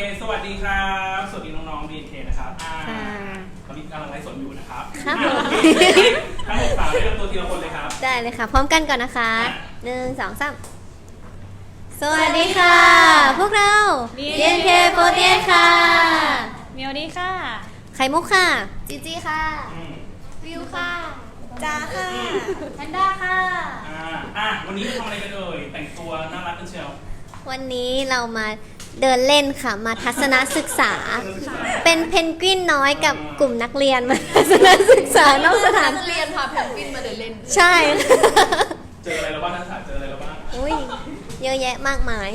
เค สวัสดีครับ สวัสดีน้องๆ BNK นะครับอ่าค่ะตอนนี้กำลังไลฟ์สดอยู่นะครับครับอ่าผมโอเคทั้งหกสาวได้นำตัวทีละคนเลยครับ ได้เลยค่ะ พร้อมกันก่อนนะคะหนึ่งสองสามสวัสดีค่ะ พวกเรา BNK48 ค่ะ เมียวดีค่ะ ไข่มุกค่ะ จีจีค่ะ อืมวิวค่ะจ้าค่ะ แพนด้าค่ะ อ่าอะวันนี้ทำอะไรกันเอ่ย แต่งตัวน่ารักกันเชียววันนี้เรามา เดินเล่นค่ะ มาทัศนศึกษา เป็นเพนกวินน้อยกับกลุ่มนักเรียนมาทัศนศึกษานอกสถานนักเรียนพาแพนกวินมาเดินเล่น ใช่เจออะไรแล้วบ้างนักศึกษาเจออะไรแล้วบ้างอุ้ยเยอะแยะมากมาย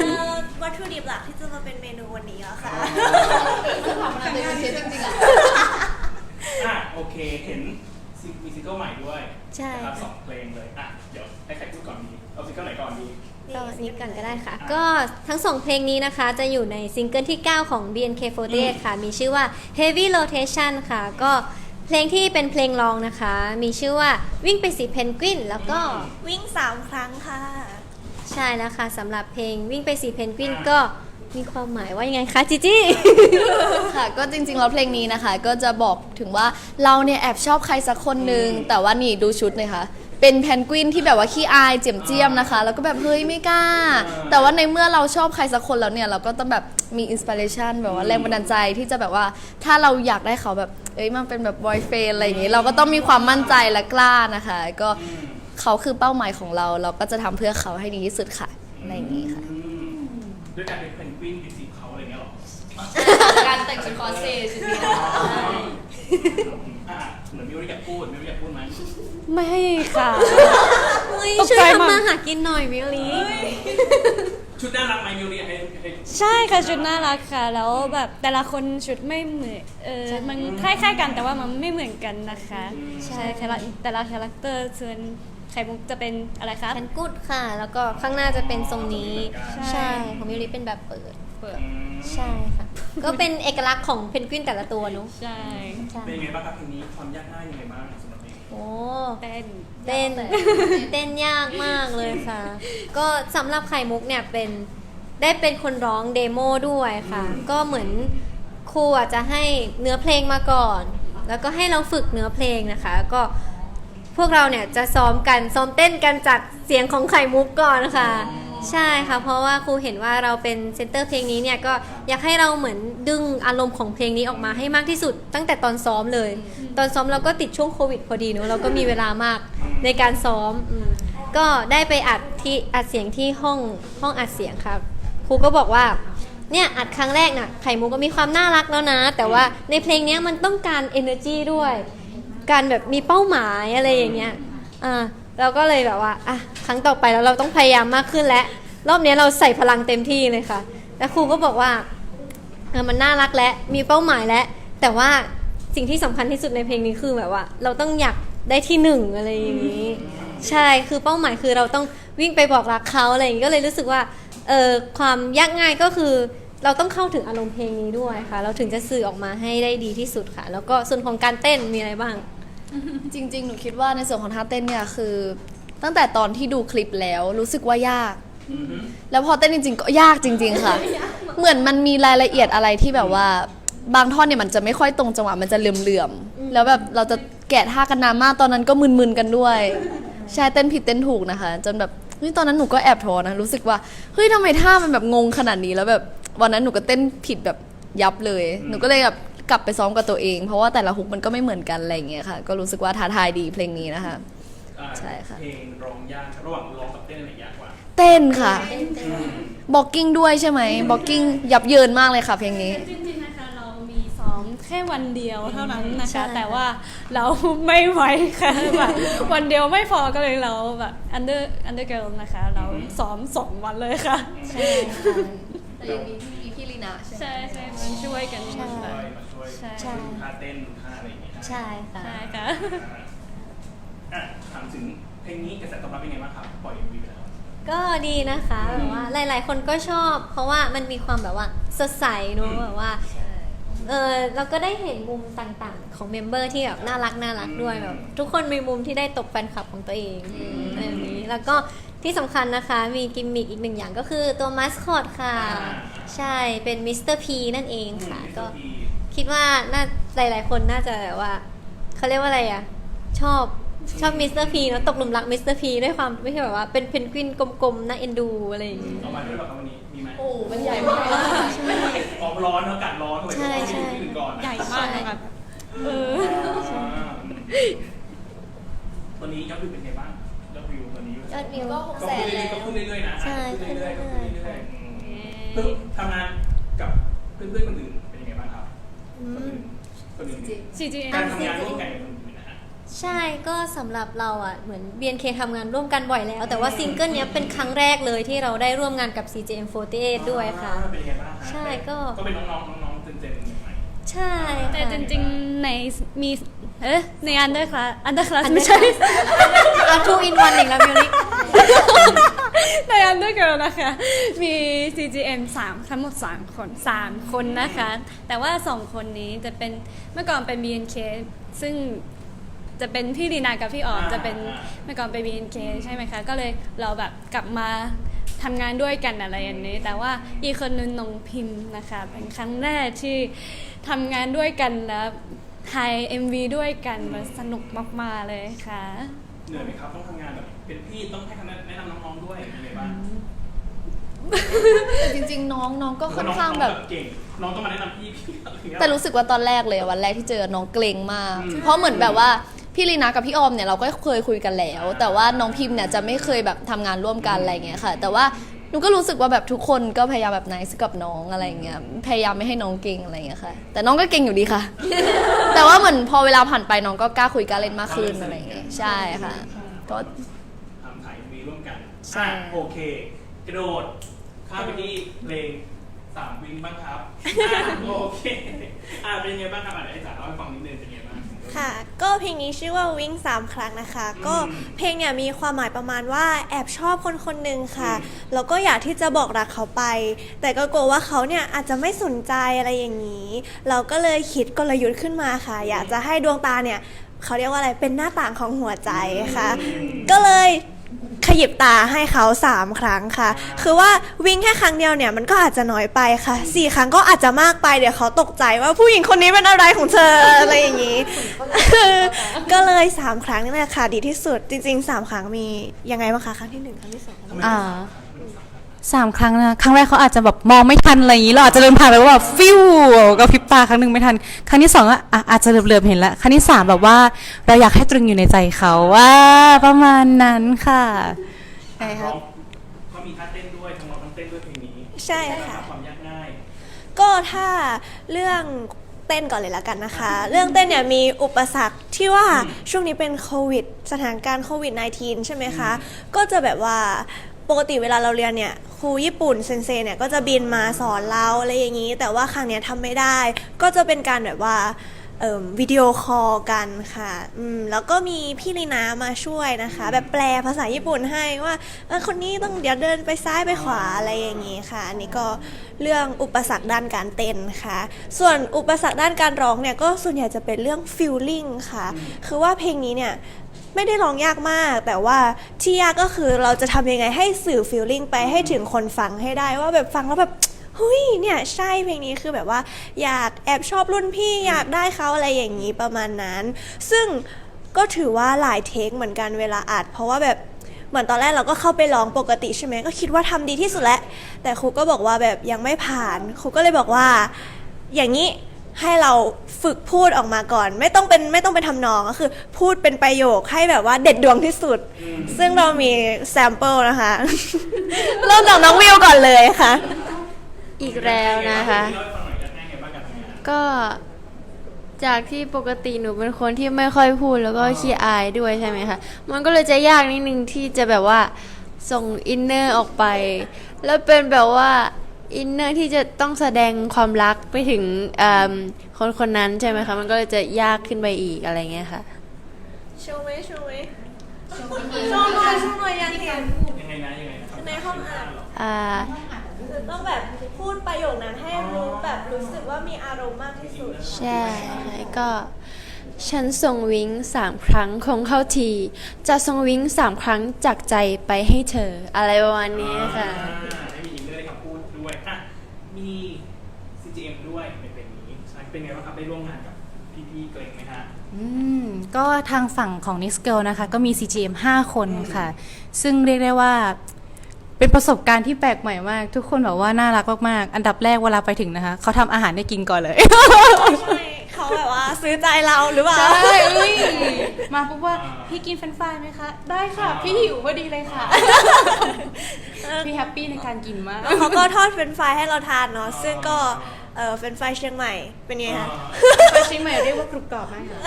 เอ่อวัตถุดิบหลักที่จะมาเป็นเมนูวันนี้อะค่ะซึ่งทำมาเป็นเชฟจริงๆอะอะโอเคเห็นซิมีซิงเกิลใหม่ด้วยใช่ นะครับค่ะสองเพลงเลยอะเดี๋ยวให้ใครพูดก่อนดีเอาซิงเกิลไหนก่อนดี ก็นิดก่อนก็ได้ค่ะ ก็ทั้งสองเพลงนี้นะคะ จะอยู่ในซิงเกิลที่ 9 ของ BNK48 ค่ะ มีชื่อว่า Heavy Rotation ค่ะ ก็เพลงที่เป็นเพลงรองนะคะ มีชื่อว่าวิ่งไปสีเพนกวิน แล้วก็วิ่งสามครั้งค่ะ ใช่แล้วค่ะสำหรับเพลงวิ่งไปสีเพนกวินก็มีความหมายว่ายังไงคะจิจี้ ค่ะก็จริงๆแล้วเพลงนี้นะคะ ก็จะบอกถึงว่าเราเนี่ยแอบชอบใครสักคนหนึ่งแต่ว่านี่ดูชุดเลยค่ะ เป็นแพนกวินที่แบบว่าขี้อายเจียมเจียมนะคะ แล้วก็แบบเฮ้ยไม่กล้า แต่ว่าในเมื่อเราชอบใครสักคนแล้วเนี่ยเราก็ต้องแบบมีอินสปิเรชันแบบว่าแรงบันดาลใจที่จะแบบว่าถ้าเราอยากได้เขาแบบเอ้ยมันเป็นแบบบอยเฟนอะไรอย่างงี้เราก็ต้องมีความมั่นใจและกล้านะคะ ก็อืมเขาคือเป้าหมายของเรา เราก็จะทำเพื่อเขาให้ดีที่สุดค่ะอะไรอย่างนี้ค่ะอืมด้วยการเป็นเพนกวินติดสีเขาอะไรเงี้ยหรอ การแต่งชุดคอสเพลย์ชุดนี้ อะเหมือนมิวอยากพูดมิวอยากพูดไหมไม่ค่ะ เฮ้ยตกช่วยใจมาก ทำมาหากินหน่อยมิลลีชุดน่ารักไหมมิวเนี่ยให้ให้ใช่ค่ะชุดน่ารักค่ะ แล้วแบบแต่ละคนชุดไม่เหมือนเออมันคล้ายๆกันแต่ว่ามันไม่เหมือนกันนะคะ ใช่ค่ะแต่ละคาแรคเตอร์ส่วนไข่มุกจะเป็นอะไรคะแพนกุดค่ะ แล้วก็ข้างหน้าจะเป็นทรงนี้ ใช่ ใช่ ของมิลลีเป็นแบบเปิด เปิด อืม ใช่ค่ะ ก็เป็นเอกลักษณ์ของเพนกวินแต่ละตัวเนุ๊ใช่ ใช่เป็นยังไงบ้างครับเพลงนี้ความยากง่ายยังไงบ้างสำหรับเพลงโอ้ เต้น เต้นเต้นยากมากเลยค่ะ ก็สำหรับไข่มุกเนี่ยเป็นได้เป็นคนร้องเดโมด้วยค่ะ ก็เหมือนครูอาจจะให้เนื้อเพลงมาก่อน แล้วก็ให้เราฝึกเนื้อเพลงนะคะ ก็พวกเราเนี่ยจะซ้อมกันซ้อมเต้นกันจากเสียงของไข่มุกก่อนค่ะ ใช่ค่ะ เพราะว่าครูเห็นว่าเราเป็นเซนเตอร์เพลงนี้เนี่ยก็อยากให้เราเหมือนดึงอารมณ์ของเพลงนี้ออกมาให้มากที่สุด ตั้งแต่ตอนซ้อมเลย ตอนซ้อมเราก็ติดช่วงโควิดพอดีเนอะเราก็มีเวลามากในการซ้อมอืมก็ได้ไปอัดที่อัดเสียงที่ห้องห้องอัดเสียงครับครูก็บอกว่าเนี่ยอัดครั้งแรกน่ะไข่มุกก็มีความน่ารักแล้วนะ แต่ว่าในเพลงเนี้ยมันต้องการ energy ด้วย การแบบมีเป้าหมายอะไรอย่างเงี้ย อ่า เราก็เลยแบบว่าอะครั้งต่อไปแล้วเราต้องพยายามมากขึ้นและรอบนี้เราใส่พลังเต็มที่เลยค่ะ แล้วครูก็บอกว่าเออมันน่ารักและมีเป้าหมายและ แต่ว่าสิ่งที่สำคัญที่สุดในเพลงนี้คือแบบว่า เราต้องอยากได้ที่หนึ่งอะไรอย่างนี้ ใช่คือเป้าหมายคือเราต้องวิ่งไปบอกรักเขาอะไรอย่างนี้ก็เลยรู้สึกว่าเออความยากง่ายก็คือเราต้องเข้าถึงอารมณ์เพลงนี้ด้วยค่ะ เราถึงจะสื่อออกมาให้ได้ดีที่สุดค่ะ แล้วก็ส่วนของการเต้นมีอะไรบ้าง จริง ๆ หนูคิดว่าในส่วนของท่าเต้นเนี่ยคือ ตั้งแต่ตอนที่ดูคลิปแล้วรู้สึกว่ายากอือฮึแล้วพอเต้นจริง ๆ ก็ยากจริง ๆ ค่ะ เหมือนมันมีรายละเอียดอะไรที่แบบว่า บางท่อนเนี่ยมันจะไม่ค่อยตรงจังหวะมันจะเหลื่อมๆแล้วแบบเราจะแกะท่ากันนานมากตอนนั้นก็มึนๆกันด้วยใช่เต้นผิดเต้นถูกนะคะ จนแบบเฮ้ยตอนนั้นหนูก็แอบท้อนะรู้สึกว่าเฮ้ยทำไมท่ามันแบบงงขนาดนี้แล้วแบบวันนั้นหนูก็เต้นผิดแบบยับเลย หนูก็เลยแบบ กลับไปซ้อมกับตัวเอง เพราะว่าแต่ละฮุกมันก็ไม่เหมือนกันอะไรอย่างเงี้ยค่ะ ก็รู้สึกว่าท้าทายดีเพลงนี้นะคะ อ่าใช่ค่ะ เพลงร้องยากครับระหว่างร้องกับเต้นอะไรยากกว่าเต้นค่ะอืมบ็อกกิ้งด้วยใช่ไหมบ็อกกิ้งยับเยินมากเลยค่ะเพลงนี้ จริงๆนะคะเรามีซ้อมแค่วันเดียวเท่านั้นนะใช่ คะ แต่ว่าเราไม่ไหวค่ะแบบวันเดียวไม่พอก็เลยเราแบบ under under girl นะคะ เราซ้อมสองวันเลยค่ะใช่ค่ะแต่ยังมีพี่มีพี่ลีนาใช่ไหมใช่ใช่มันช่วยกันใช่ช่วยมาช่วย ใช่ใช่ ดูท่าเต้นดูท่าอะไรอย่างเงี้ยใช่ค่ะ ใช่ค่ะ อะถามถึงเพลงนี้กระแสตอบรับเป็นไงบ้างครับ ปล่อย MV ไปแล้ว ก็ดีนะคะแบบว่าหลาย ๆ คนก็ชอบ เพราะว่ามันมีความแบบว่าสดใสเนอะแบบว่าเออเราก็ได้เห็นมุมต่าง ๆ ของเมมเบอร์ที่แบบน่ารักน่ารักด้วยแบบทุกคนมีมุมที่ได้ตกแฟนคลับของตัวเองอะไรแบบนี้ แล้วก็ที่สำคัญนะคะมีกิมมิกอีกหนึ่งอย่างก็คือตัวมาสคอตค่ะ อ่า ใช่เป็นมิสเตอร์พีนั่นเองค่ะอืมก็ดี คิดว่าน่าหลาย ๆ คนน่าจะแบบว่าเขาเรียกว่าอะไรอะ ชอบชอบมิสเตอร์พีเนอะตกหลุมรักมิสเตอร์พีด้วยความไม่ใช่แบบว่าเป็นเพนกวินกลมๆน่าเอ็นดูอะไรอย่างงี้เอามาด้วยเหรอครับวันนี้มีไหมโอ้มันใหญ่มากออกร้อนอากาศร้อนทำไมใช่ต้องใช่มีที่อื่นก่อนใหญ่มากนะคะเอออ่าตอนนี้ยอดวิวเป็นไงบ้างยอดวิวตอนนี้ยอดวิวก็หกแสนแล้วก็ขึ้นเรื่อยๆนะใช่ขึ้นเรื่อยๆขึ้ขึ้นนเรื่เรื่ออยยๆอืมเพิ่งทำงานกับเพื่อนๆคนอื่น อืคนมอื่นคนอื่น CGN การทำงานร่วมกันกับคนอื่นนะฮะใช่ก็สำหรับเราอะเหมือน BNK ทำงานร่วมกันบ่อยแล้ว แต่ว่าซิงเกิลเนี้ยเป็นครั้งแรกเลยที่เราได้ร่วมงานกับ CJM48 ด้วยค่ะ อ่าเป็นยังไงบ้างฮะใช่ก็ ก็เป็นน้องๆน้องๆเจนๆ ใหม่ใช่ค่ะแต่จริงๆในมีเอ๊ะในอันเดอร์คลาสอันเดอร์คลาส Under ไม่ใช่อะ two in one อีกแล้วมิวนิกในอันเดอร์เกิลนะคะ มี CGM 3 ทั้งหมด 3 คน 3 คนนะคะ แต่ว่า 2 คนนี้จะเป็นเมื่อก่อนเป็น BNK ซึ่งจะเป็นพี่ดีนากับพี่ออมอ่าจะเป็นอ่าเมื่อก่อนเป็น BNK ใช่ไหมคะ ก็เลยเราแบบกลับมา ทำงานด้วยกันอะไรอย่างนี้ แต่ว่าอีกคนนึงน้องพิมพ์นะคะ เป็นครั้งแรกที่ทำงานด้วยกันแล้วถ่าย MV ด้วยกันมันสนุกมากๆเลยค่ะ เหนื่อยไหมครับต้องทำงานแบบเป็นพี่ต้องให้คำแนะนำน้องๆด้วยเป็นยังไงบ้างแต่จริงๆ น้องน้องก็ค่อนข้างแบบ เก่งน้องต้องมาแนะนำพี่พี่อะไรอย่างเงี้ย แต่รู้สึกว่าตอนแรกเลยวันแรกที่เจอน้องเกรงมาก อืม เพราะเหมือนแบบว่า พี่ลีนากับพี่ออมเนี่ยเราก็เคยคุยกันแล้ว แต่ว่าน้องพิมพ์เนี่ยจะไม่เคยแบบทำงานร่วมกันอะไรเงี้ยค่ะ แต่ว่าหนูก็รู้สึกว่าแบบทุกคนก็พยายามแบบไนซ์กับน้องอะไรเงี้ยพยายามไม่ให้น้องเก่งอะไรเงี้ยค่ะ แต่น้องก็เก่งอยู่ดีค่ะ แต่ว่าเหมือนพอเวลาผ่านไปน้องก็กล้าคุยกล้าเล่นมากขึ้นอะไรเงี้ยใช่ค่ะก็ ทำถ่ายมีร่วมกันใช่ อะโอเค กระโดด ข้ามไปที่เพลงสามวิงบ้างครับอะโอเค อ่าเป็นยังไงบ้างครับอะเดี๋ยวให้จ๋าเล่าให้ฟังนิดนึงเป็นยังไงบ้าง ค่ะ ก็เพลงนี้ชื่อว่าวิ่งสามครั้งนะคะ ก็อืมเพลงเนี่ยมีความหมายประมาณว่าแอบชอบคนคนหนึ่งค่ะอืมแล้วก็อยากที่จะบอกรักเขาไป แต่ก็กลัวว่าเขาเนี่ยอาจจะไม่สนใจอะไรอย่างนี้ เราก็เลยคิดกลยุทธ์ขึ้นมาค่ะ อยากจะให้ดวงตาเนี่ยเขาเรียกว่าอะไรเป็นหน้าต่างของหัวใจค่ะ ก็เลย ขยิบตาให้เขาสามครั้งค่ะ คือว่าวิ่งแค่ครั้งเดียวเนี่ยมันก็อาจจะน้อยไปค่ะสี่ครั้งก็อาจจะมากไปเดี๋ยวเขาตกใจว่าผู้หญิงคนนี้เป็นอะไรของเธออะไรอย่างนี้ ก็เลยสามครั้งนี่แหละค่ะดีที่สุดจริงๆสามครั้งมียังไงบ้างคะครั้งที่หนึ่งครั้งที่สองครั้งที่สามอ่าสามครั้งนะ ครั้งแรกเขาอาจจะแบบมองไม่ทันอะไรอย่างนี้เราอาจจะเดินผ่านไปว่าแบบฟิวก็พริบตาครั้งหนึ่งไม่ทัน ครั้งที่สองอะอะอาจจะเหลือบๆเห็นแล้วครั้งที่สามแบบว่าเราอยากให้ตรึงอยู่ในใจเขาว่าประมาณนั้นค่ะ ใช่ครับร้องก็มีท่าเต้นด้วยทั้งร้องทั้งเต้นด้วยเพลงนี้ใช่ค่ะ ความยากง่าย ก็ถ้าเรื่องเต้นก่อนเลยละกันนะคะ เรื่องเต้นเนี่ยมีอุปสรรคที่ว่าช่วงนี้เป็นโควิด สถานการณ์โควิด -19 ใช่ไหมคะ ก็จะแบบว่าปกติเวลาเราเรียนเนี่ยครูญี่ปุ่นเซนเซเนี่ยก็จะบินมาสอนเราอะไรอย่างนี้ แต่ว่าครั้งเนี้ยทำไม่ได้ ก็จะเป็นการแบบว่าเอิ่ม วิดีโอคอลกันค่ะอืมแล้วก็มีพี่ลีนามาช่วยนะคะ แบบแปลภาษาญี่ปุ่นให้ว่าเออคนนี้ต้องเดี๋ยวเดินไปซ้ายไปขวาอะไรอย่างนี้ค่ะ อันนี้ก็เรื่องอุปสรรคด้านการเต้นค่ะ ส่วนอุปสรรคด้านการร้องเนี่ยก็ส่วนใหญ่จะเป็นเรื่องฟิลลิ่งค่ะ คือว่าเพลงนี้เนี่ยไม่ได้ร้องยากมาก แต่ว่าที่ยากก็คือเราจะทำยังไงให้สื่อฟีลลิ่งไปให้ถึงคนฟังให้ได้ว่าแบบฟังแล้วแบบ เฮ้ยเนี่ยใช่เพลงนี้คือแบบว่า อยากแอบชอบรุ่นพี่อยากได้เขาอะไรอย่างนี้ประมาณนั้น ซึ่งก็ถือว่าหลายเทคเหมือนกันเวลาอัด เพราะว่าแบบเหมือนตอนแรกเราก็เข้าไปร้องปกติใช่ไหมก็คิดว่าทำดีที่สุดแล้วแต่ครูก็บอกว่าแบบยังไม่ผ่านครูก็เลยบอกว่า อย่างนี้ให้เราฝึกพูดออกมาก่อน ไม่ต้องเป็นไม่ต้องไปทำนองก็คือ พูดเป็นประโยคให้แบบว่าเด็ดดวงที่สุด ซึ่งเรามีแซมเปิลนะคะ เริ่มจากน้องวิวก่อนเลยค่ะ อีกแล้วนะคะเล่าให้ฟังหน่อยยากง่ายไงบ้างการทำงานก็จากที่ปกติหนูเป็นคนที่ไม่ค่อยพูดแล้วก็ขี้อายด้วยใช่ไหมคะ มันก็เลยจะยากนิดนึงที่จะแบบว่าส่งอินเนอร์ออกไป แล้วเป็นแบบว่าอินเนอร์ที่จะต้องแสดงความรักไปถึงเอิ่มคนคนนั้นใช่ไหมคะ มันก็เลยจะยากขึ้นไปอีกอะไรเงี้ยค่ะชูไหมชูไหมชูหน่อยชูหน่อยยังเห็นยังไงนะยังไงนะครับในห้องอัดอ่า คือต้องแบบพูดประโยคนั้นให้รู้แบบรู้สึกว่ามีอารมณ์มากที่สุด ใช่แล้วก็ ฉันส่งวิ้งสามครั้งคงเข้าที จะส่งวิ้งสามครั้งจากใจไปให้เธอ อะไรประมาณนี้ค่ะ อ่าให้มีอินเนอร์ในคำพูดด้วยอะมี CGM ด้วยเป็นเป็นนี้ใช่เป็นไงบ้างครับได้ร่วมงานกับพี่ๆเกรงไหมฮะ อืมก็ทางฝั่งของ Next Girl นะคะ ก็มี CGM 5 คนค่ะ ซึ่งเรียกได้ว่า เป็นประสบการณ์ที่แปลกใหม่มาก ทุกคนแบบว่าน่ารักมากๆ อันดับแรกเวลาไปถึงนะคะ เขาทำอาหารให้กินก่อนเลย ใช่เขาแบบว่าซื้อใจเราหรือเปล่า ใช่อุ้ยมาปุ๊บว่าอ่าพี่กินเฟรนช์ฟรายไหมคะ ได้ค่ะ พี่หิวพอดีเลยค่ะ พี่แฮปปี้ในการกินมาก เขาก็ทอดเฟรนช์ฟรายให้เราทานเนาะ ซึ่งก็เออเฟรนช์ฟรายเชียงใหม่เป็นไงคะ ไปเชียงใหม่เรียกว่ากรุบกรอบมากค่ะ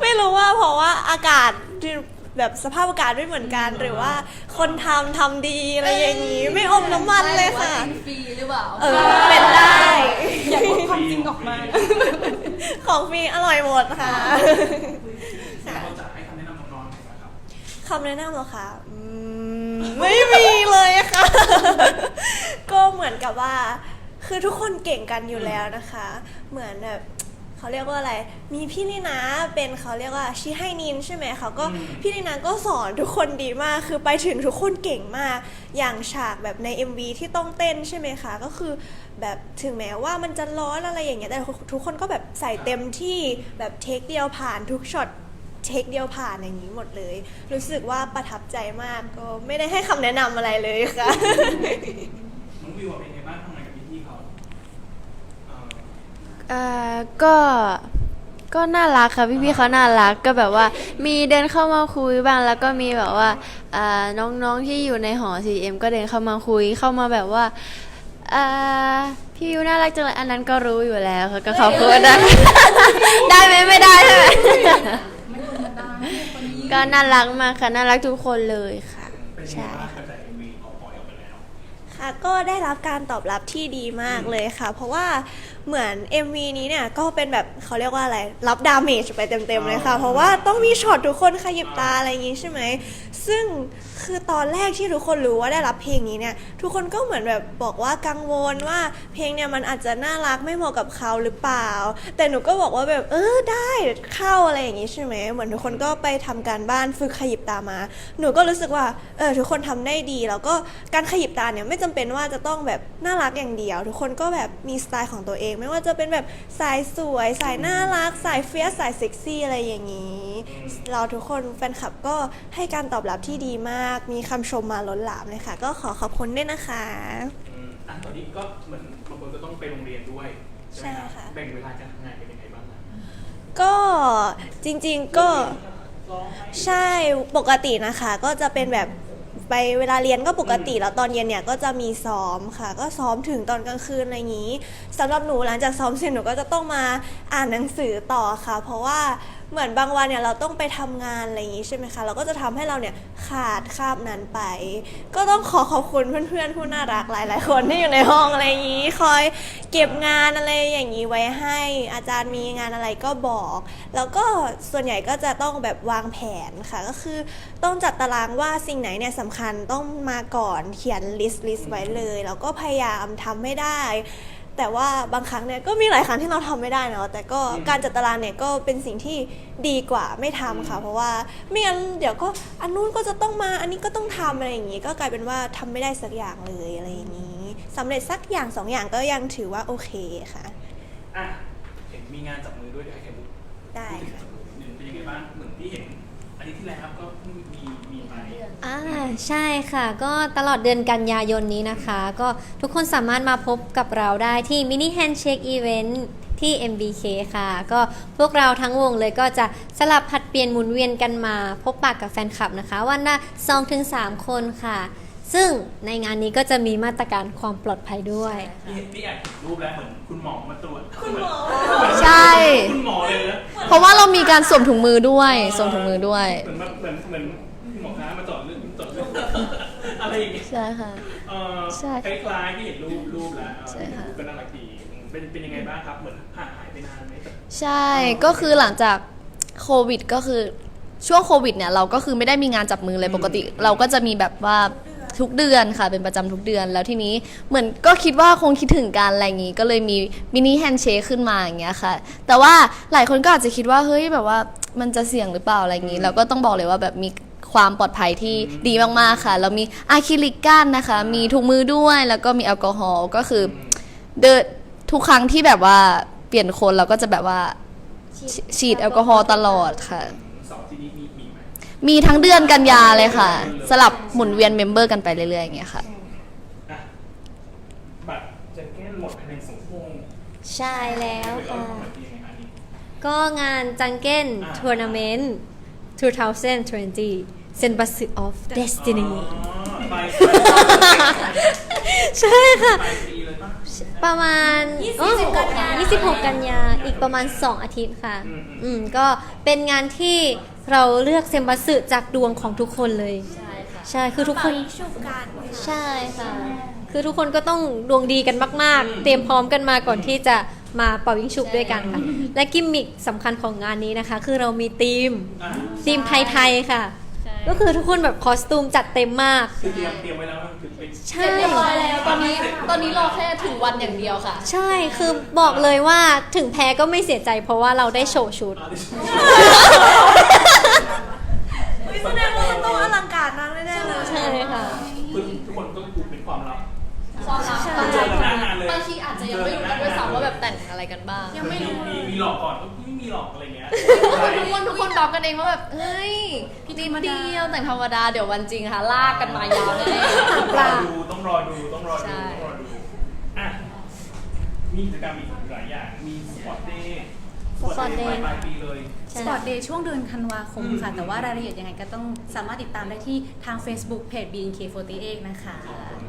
ไม่รู้ว่าเพราะว่าอากาศที่ แบบสภาพอากาศไม่เหมือนกันหรือว่า คนทำทำดีอะไรอย่างนี้ ไม่อมน้ำมันเลยค่ะ ฟรีหรือเปล่าเออเป็นได้ อยากพูดความจริงออกมา ของฟรีอร่อยหมดค่ะ เราจะให้คำแนะนำน้องๆหน่อยนะครับ คำแนะนำเหรอคะอืมไม่มีเลยค่ะ ก็เหมือนกับว่า คือทุกคนเก่งกันอยู่แล้วนะคะ เหมือนแบบ เขาเรียกว่าอะไร มีพี่ลีนาเป็นเขาเรียกว่าชิไฮนินใช่ไหมเขาก็อืมพี่ลีนาก็สอนทุกคนดีมาก คือไปถึงทุกคนเก่งมาก อย่างฉากแบบใน MV ที่ต้องเต้นใช่ไหมคะ ก็คือแบบถึงแม้ว่ามันจะร้อนอะไรอย่างเงี้ย แต่ทุกคนก็แบบใส่เต็มที่แบบเทคเดียวผ่านทุกช็อตเทคเดียวผ่านอย่างนี้หมดเลย รู้สึกว่าประทับใจมากก็ไม่ได้ให้คำแนะนำอะไรเลยค่ะ น้องวิวเป็นไงบ้างทำงานกับพี่ๆเขาเอ่อ เอ่อก็ก็น่ารักค่ะพี่ๆเขาน่ารักก็แบบว่ามีเดินเข้ามาคุยบ้างแล้วก็มีแบบว่าอ่าน้องๆที่อยู่ในหอ CM ก็เดินเข้ามาคุยเข้ามาแบบว่าอ่าพี่วิวน่ารักจังเลยอันนั้นก็รู้อยู่แล้วค่ะก็ขอบคุณนะ ได้ไหมไม่ได้ใช่ไหมก็น่ารักมากค่ะน่ารักทุกคนเลยค่ะเป็นยังไงใช่บ้างกระแส MV ออกปล่อยออกไปแล้วค่ะก็ได้รับการตอบรับที่ดีมากเลยค่ะ เพราะว่า เหมือน MV นี้เนี่ยก็เป็นแบบเขาเรียกว่าอะไร รับดาเมจไปเต็มๆเลยค่ะอ๋อเพราะว่าต้องมีช็อตทุกคนขยิบตาอะไรอย่างงี้ใช่ไหม ซึ่งคือตอนแรกที่ทุกคนรู้ว่าได้รับเพลงนี้เนี่ย ทุกคนก็เหมือนแบบบอกว่ากังวลว่าเพลงเนี่ยมันอาจจะน่ารักไม่เหมาะกับเขาหรือเปล่า แต่หนูก็บอกว่าแบบเออได้เข้าอะไรอย่างงี้ใช่ไหมเหมือนทุกคนก็ไปทำการบ้านฝึกขยิบตามา หนูก็รู้สึกว่าเออทุกคนทำได้ดี แล้วก็การขยิบตาเนี่ยไม่จำเป็นว่าจะต้องแบบน่ารักอย่างเดียว ทุกคนก็แบบมีสไตล์ของตัวเองไม่ว่าจะเป็นแบบสายสวย สายน่ารัก สายเฟียสสายเซ็กซี่อะไรอย่างนี้ เราทุกคนแฟนคลับก็ให้การตอบรับที่ดีมาก มีคำชมมาล้นหลามเลยค่ะ ก็ขอขอบคุณด้วยนะคะ อืมอะตอนนี้ก็เหมือนบางคนก็ต้องไปโรงเรียนด้วยใช่ไหมรับใช่ค่ะ แบ่งเวลาการทำงานกันยังไงบ้างอะก็จริงๆก็ ร้องไหม ใช่ปกตินะคะก็จะเป็นแบบ ไปเวลาเรียนก็ปกติแล้วตอนเย็นเนี่ยก็จะมีซ้อมค่ะ ก็ซ้อมถึงตอนกลางคืนอะไรอย่างนี้สำหรับหนูหลังจากซ้อมเสร็จหนูก็จะต้องมาอ่านหนังสือต่อค่ะ เพราะว่า เหมือนบางวันเนี่ยเราต้องไปทำงานอะไรอย่างนี้ใช่ไหมคะ เราก็จะทำให้เราเนี่ยขาดคาบนั้นไป ก็ต้องขอขอบคุณเพื่อนๆผู้น่ารักหลาย ๆ คนที่อยู่ในห้องอะไรอย่างนี้ คอยเก็บงานอะไรอย่างนี้ไว้ให้ อาจารย์มีงานอะไรก็บอก แล้วก็ส่วนใหญ่ก็จะต้องแบบวางแผนค่ะ ก็คือต้องจัดตารางว่าสิ่งไหนเนี่ยสำคัญต้องมาก่อนเขียนลิสต์ลิสต์ไว้เลย แล้วก็พยายามทำให้ได้ แต่ว่าบางครั้งเนี่ยก็มีหลายครั้งที่เราทำไม่ได้เนาะแต่ก็การจัดตารางเนี่ยก็เป็นสิ่งที่ดีกว่าไม่ทำค่ะ เพราะว่าไม่งั้นเดี๋ยวก็อันนู้นก็จะต้องมาอันนี้ก็ต้องทำอะไรอย่างนี้ ก็กลายเป็นว่าทำไม่ได้สักอย่างเลยอะไรอย่างนี้สำเร็จสักอย่างสองอย่างก็ยังถือว่าโอเคค่ะอะเห็นมีงานจับมือด้วยเดี๋ยวให้แขกบุ๊คได้พูดถึงค่ะจับมือนิดนึงเป็นยังไงบ้างเหมือนที่เห็นอาทิตย์ที่แล้วก็เพิ่งมีมีไป อ่าใช่ค่ะ ก็ตลอดเดือนกันยายนนี้นะคะ ก็ทุกคนสามารถมาพบกับเราได้ที่มินิแฮนด์เช e อีเวนต์ที่ MBK ค่ะ ก็พวกเราทั้งวงเลยก็จะสลับผัดเปลี่ยนหมุนเวียนกันมา พบปากกับแฟนคลับนะคะ วันละ2ถึง3คนค่ะ ซึ่งในงานนี้ก็จะมีมาตรการความปลอดภัยด้วยนี่นี่แอบเห็นรูปแล้วเหมือนคุณหมอมาตรวจคุณหมอใช่ คุณหมอเลยนะเพราะว่าเรามีการสวมถุงมือด้วยสวมถุงมือด้วย เหมือนแบบเหมือนเหมือน อะไรอย่างเงี้ยใช่ค่ะ เอ่อใช่คล้ายๆที่เห็นรูปรูปแล้วเอ่อใช่ค่ะ ก็น่ารักดีเป็นเป็นยังไงบ้างครับ เหมือนห่างหายไปนานไหมใช่ก็คือหลังจากโควิดก็คือช่วงโควิดเนี่ยเราก็คือไม่ได้มีงานจับมือเลยปกติ เราก็จะมีแบบว่าทุกเดือนค่ะ เป็นประจำทุกเดือนแล้วทีนี้เหมือนก็คิดว่าคงคิดถึงกันอะไรอย่างงี้ ก็เลยมีมินิแฮนด์เชคขึ้นมาอย่างเงี้ยค่ะ แต่ว่าหลายคนก็อาจจะคิดว่าเฮ้ยแบบว่ามันจะเสี่ยงหรือเปล่าอะไรอย่างงี้ เราก็ต้องบอกเลยว่าแบบมี คความปลอดภัยที่ดีมากๆค่ะ แล้วมีอะคริลิกกั้นนะคะ มีถุงมือด้วย แล้วก็มีแอลกอฮอล์ก็คือเดินทุกครั้งที่แบบว่าเปลี่ยนคนเราก็จะแบบว่าฉีฉีดแอลกอฮอล์ตลอดค่ะเสาร์ที่นี้มีมีไหมมีทั้งเดือนกันยาเลยค่ะ สลับหมุนเวียนเมมเบอร์กันไปเรื่อยๆอย่างเงี้ยค่ะ อะบัตรจะแก้หมดภายในสองชั่วโมงใช่แล้วเดี๋ยวเราค่ะขอที่ยังไงคะอันนี้ ก็งานจังเก้นอ่าทัวร์นาเมนต์2020 เซนบัส of Destiny อ๋อไปใช่ค่ะไปปีเลยปะประมาณ26กันยา26 กันยา อีกประมาณ 2 อาทิตย์ค่ะอืมอืม ก็เป็นงานที่เราเลือกเซมบัสึจากดวงของทุกคนเลย ใช่ค่ะ ใช่ คือทุกคนชุบกันใช่ค่ะ คือทุกคนก็ต้องดวงดีกันมาก ๆ เตรียมพร้อมกันมาก่อนที่จะมาเป่ายิงฉุบด้วยกันค่ะ และกิมมิคสำคัญของงานนี้นะคะ คือเรามีธีมอะธีมไทย ๆ ค่ะ ก็คือทุกคนแบบคอสตูมจัดเต็มมาก คือเตรียมเตรียมไว้แล้วมันคือเป็นใช่ตอนนี้ตอนนี้รอแค่ถึงวันอย่างเดียวค่ะ ใช่ คือบอกเลยว่าถึงแพ้ก็ไม่เสียใจเพราะว่าเราได้โชว์ชุดอะเฮ้ยแสดงว่ามันต้องอลังการมากแน่ๆเลยใช่ค่ะคือทุกคนต้องดูเป็นความลับใช่เจอกันหน้างานเลยบางทีอาจจะยังไม่รู้กันด้วยซ้ำว่าแบบแต่งอะไรกันบ้างยังไม่รู้มีมีหลอกก่อนก็ไม่มีหลอกอะไรเงี้ยทุกคนทุกคนบอกกันเองว่าแบบเฮ้ย นิดเดียวแต่งธรรมดาเดี๋ยววันจริงค่ะ ลากกันมายาวแน่ต้องรอดูต้องรอดูต้องรอดูใช่ต้องรอดูอะมีกิจกรรมอีกหลายอย่างมีสปอร์ตเดย์ Sport Day ปลายปีเลยสปอร์ตเดย์ช่วงเดือนธันวาคมค่ะ แต่ว่ารายละเอียดยังไงก็ต้องสามารถติดตามได้ที่ทาง Facebook เพจ BNK48 นะคะ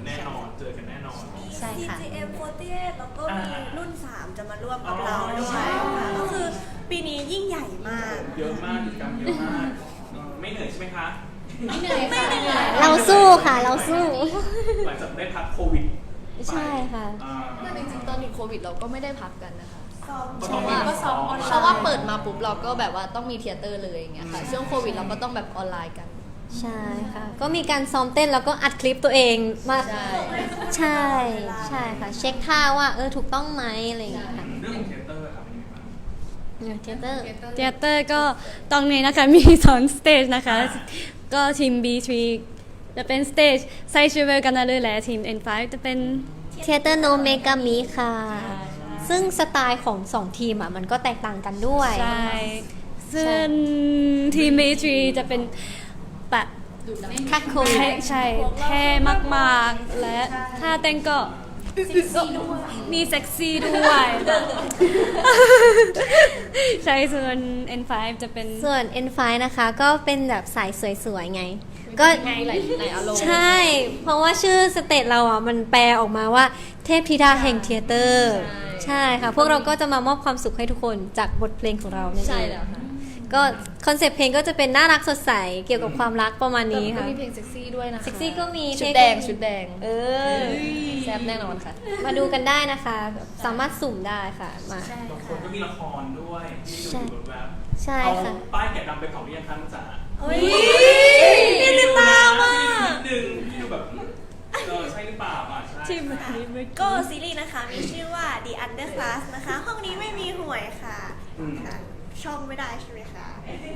แน่นอน เจอกันแน่นอน ใช่ค่ะ CGM 48 แล้วก็มีอ่ารุ่น 3 จะมาร่วมกับอ๋อเราด้วยใช่ค่ะก็คือปีนี้ยิ่งใหญ่มาก เยอะมากกิจกรรมเยอะมากเออ ไม่เหนื่อยใช่ไหมคะ ไม่เหนื่อยค่ะเราสู้ค่ะ เราสู้ หลังจากได้พักโควิดไปใช่ค่ะ อ่า แต่จริงๆตอนอยู่โควิดเราก็ไม่ได้พักกันนะคะซ้อมก็ต้องเพราะว่าก็ซ้อมออนไลน์ เพราะว่าเปิดมาปุ๊บเราก็แบบว่าต้องมีเทยเตอร์เลยอย่างเงี้ยค่ะช่วงโควิดเราก็ต้องแบบออนไลน์กัน ใช่ค่ะ ก็มีการซ้อมเต้นแล้วก็อัดคลิปตัวเองมา ใช่ ใช่ ใช่ค่ะ เช็คท่าว่าเออถูกต้องไหมอะไรอย่างเงี้ยค่ะ เนี่ยเทยเตอร์เทเตอร์ก็ตรงนี้นะคะมีสองสเตจนะคะ ก็ทีม B3 จะเป็นสเตจไซชูเวลกันนาเลยและทีม N5 จะเป็นเทเตอร์โนเมกามิค่ะ ซึ่งสไตล์ของสองทีมอะมันก็แตกต่างกันด้วย ใช่ ซึ่งทีม B3 จะเป็นแบบคักคุยเท่ใช่ เท่มากๆ และท่าเต้นก็ มีเซ็กซี่ด้วย ใช่ส่วน N5 จะเป็น ส่วน N5 นะคะก็เป็นแบบสายสวยๆไง ก็หลายหลายอารมณ์ใช่ เพราะว่าชื่อสเตจเราอะมันแปลออกมาว่า เทพธิดาแห่งเทยเตอร์ ใช่ค่ะ พวกเราก็จะมามอบความสุขให้ทุกคนจากบทเพลงของเราเนี่ยใช่แล้วค่ะ ก็คอนเซปต์เพลงก็จะเป็นน่ารักสดใสเกี่ยวกับความรักประมาณนี้ก็ค่ะมีเพลงเซ็กซี่ด้วยนะคะเซ็กซี่ก็มีชุดเท่แดก็งมีชุดแดง เออแซ่บแน่นอนค่ะ มาดูกันได้นะคะ สามารถสุ่มได้ค่ะมาบางคนก็มีละครด้วยที่ดูใช่อยู่แบบ ใช่เอาค่ะป้ายแกะดำไปเผาหรือยังคะน้องจ๋าเฮ้ยพี่ติดตามอะนิดนึงพี่ดูแบบเออใช่หรือเปล่าอะใช่ทีมแบบนี้เมื่อก็กี้ซีรีส์นะคะ มีชื่อว่า The Underclass นะคะ ห้องนี้ไม่มีหวยค่ะอืมค่ะ ช่องไม่ได้ใช่ไหมคะ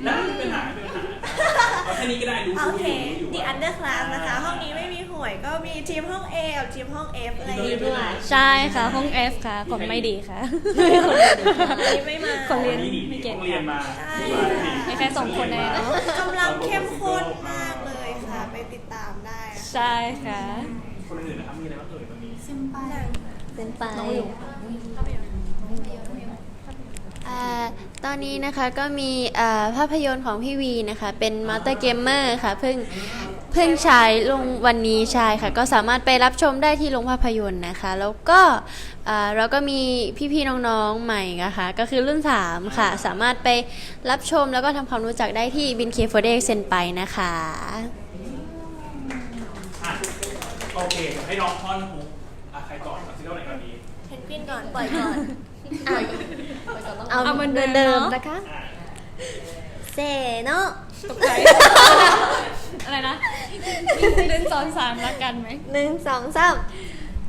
ได้ไม่เป็นปัญหาไม่เป็นปัญหาเอาแค่นี้ก็ได้รู้โอรู้เคอยู่รู้อยู่ The Underclass นะคะ ห้องนี้ไม่มีหวยก็มีทีมห้อง A กับทีมห้อง F อะไรอย่างมีงี้ด้ด้ววยยใช่ค่ะ ห้อง F ค่ะคนไม่ดีค่ะ อันนี้ไม่มาคนเรียน นี่หนีไม่เก่งต้องเรียนมาใช่มีแค่สองคนเองกำลังเข้มข้นมากเลยค่ะ ไปติดตามได้ค่ะ ใช่ค่ะคนอื่นนะครับมีอะไรบ้างเอ่ยตอนนี้เป็นไปอ่าต อนนี้นะคะก็มีอ่าภาพยนตร์ของพี่วีนะคะ เป็นมาสเตอร์เกมเมอร์ค่ะเพิ่งเพิ่งฉายลงวันนี้ใช่ค่ะ ก็สามารถไปรับชมได้ที่โรงภาพยนตร์นะคะ แล้วก็อ่าเราก็มีพี่ๆน้องๆใหม่นะคะก็คือรุ่น 3 ค่ะ สามารถไปรับชมแล้วก็ทำความรู้จักได้ที่บินเคฟเดเซนไปนะคะอะโอเค ให้น้องท่อนฮุกอะใครก่อนเอาซิงเกิลไหนก่อนดีเพนกวินก่อน ปล่อยก่อน เอาเอาเหมือนเดิมเดิมเนอะๆนะคะอะเซโนตกใจ อะไรนะเล่นซ้อนสามรักกันไหม หนึ่งสองสาม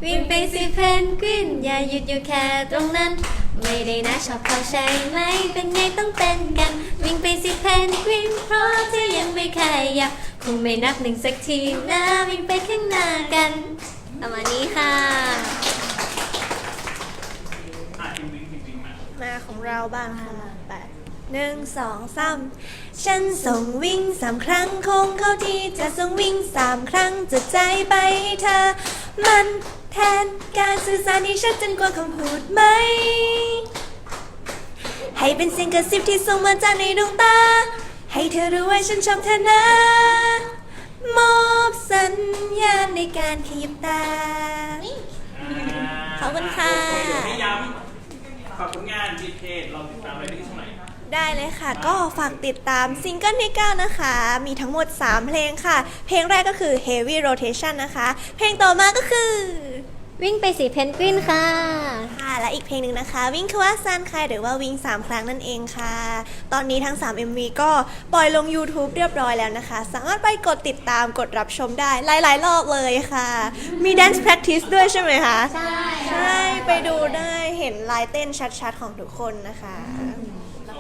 วิ่งไปสิเพนกวิน อย่าหยุดอยู่แค่ตรงนั้น ไม่ได้นะชอบเขาใช่ไหม เป็นไงต้องเต้นกัน วิ่งไปสิเพนกวิน เพราะเธอยังไม่ขยับคงไม่นับหนึ่งสักทีนะ วิ่งไปข้างหน้ากัน ประมาณนี้ค่ะอะพิมพ์วิงพิมพ์วิง มาของเราบ้างค่ะไปหนึ่งสองสามฉันส่งวิ่งสามครั้งคงเข้าที่จะส่งวิ่งสามครั้งจะใจไปให้เธอ มันแทนการสื่อสารที่ชัดเจนกว่าคำพูดไหม ให้เป็นเสียงกระซิบที่ส่งมาจากในดวงตา ให้เธอรู้ว่าฉันชอบเธอนะ มอบสัญญาณในการขยิบตา ขอบคุณค่ะโอเดี๋ยวให้ย้ำ จีเพจเราติดตามอะไรได้ที่ช่องไหนได้เลยค่ะ ก็ฝากติดตามซิงเกิลที่ 9 นะคะ มีทั้งหมด 3 เพลงค่ะ เพลงแรกก็คือ Heavy Rotation นะคะ เพลงต่อมาก็คือ วิ่งไปสีเพนกวินค่ะ ค่ะ และอีกเพลงหนึ่งนะคะ วิ่งคือว่าซันคายหรือว่าวิ่ง 3 ครั้งนั่นเองค่ะ ตอนนี้ทั้ง 3 MV ก็ปล่อยลง YouTube เรียบร้อยแล้วนะคะ สามารถไปกดติดตามกดรับชมได้หลาย ๆ รอบเลยค่ะ มี Dance Practice ด้วยใช่ไหมคะ ใช่ ใช่ ไปดูได้เห็นลายเต้นชัด ๆ ของทุกคนนะคะแล้ว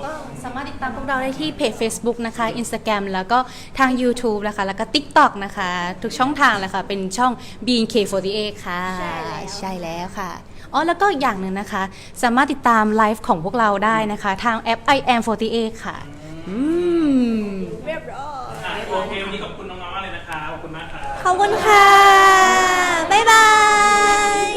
ก็สามารถติดตามพวกเราได้ที่เพจ Facebook นะคะ Instagram แล้วก็ทาง YouTube นะคะ แล้วก็ TikTok นะคะ ทุกช่องทางเลยค่ะ เป็นช่อง BNK48 ค่ะ ใช่แล้ว ใช่แล้วค่ะ อ๋อ แล้วก็อย่างหนึ่งนะคะ สามารถติดตามไลฟ์ของพวกเราได้นะคะ ทางแอป i am 48ค่ะ อืม เรียบร้อยอะโอเควันนี้ขอบคุณน้องๆมากเลยนะคะขอบคุณมากค่ะ ขอบคุณค่ะ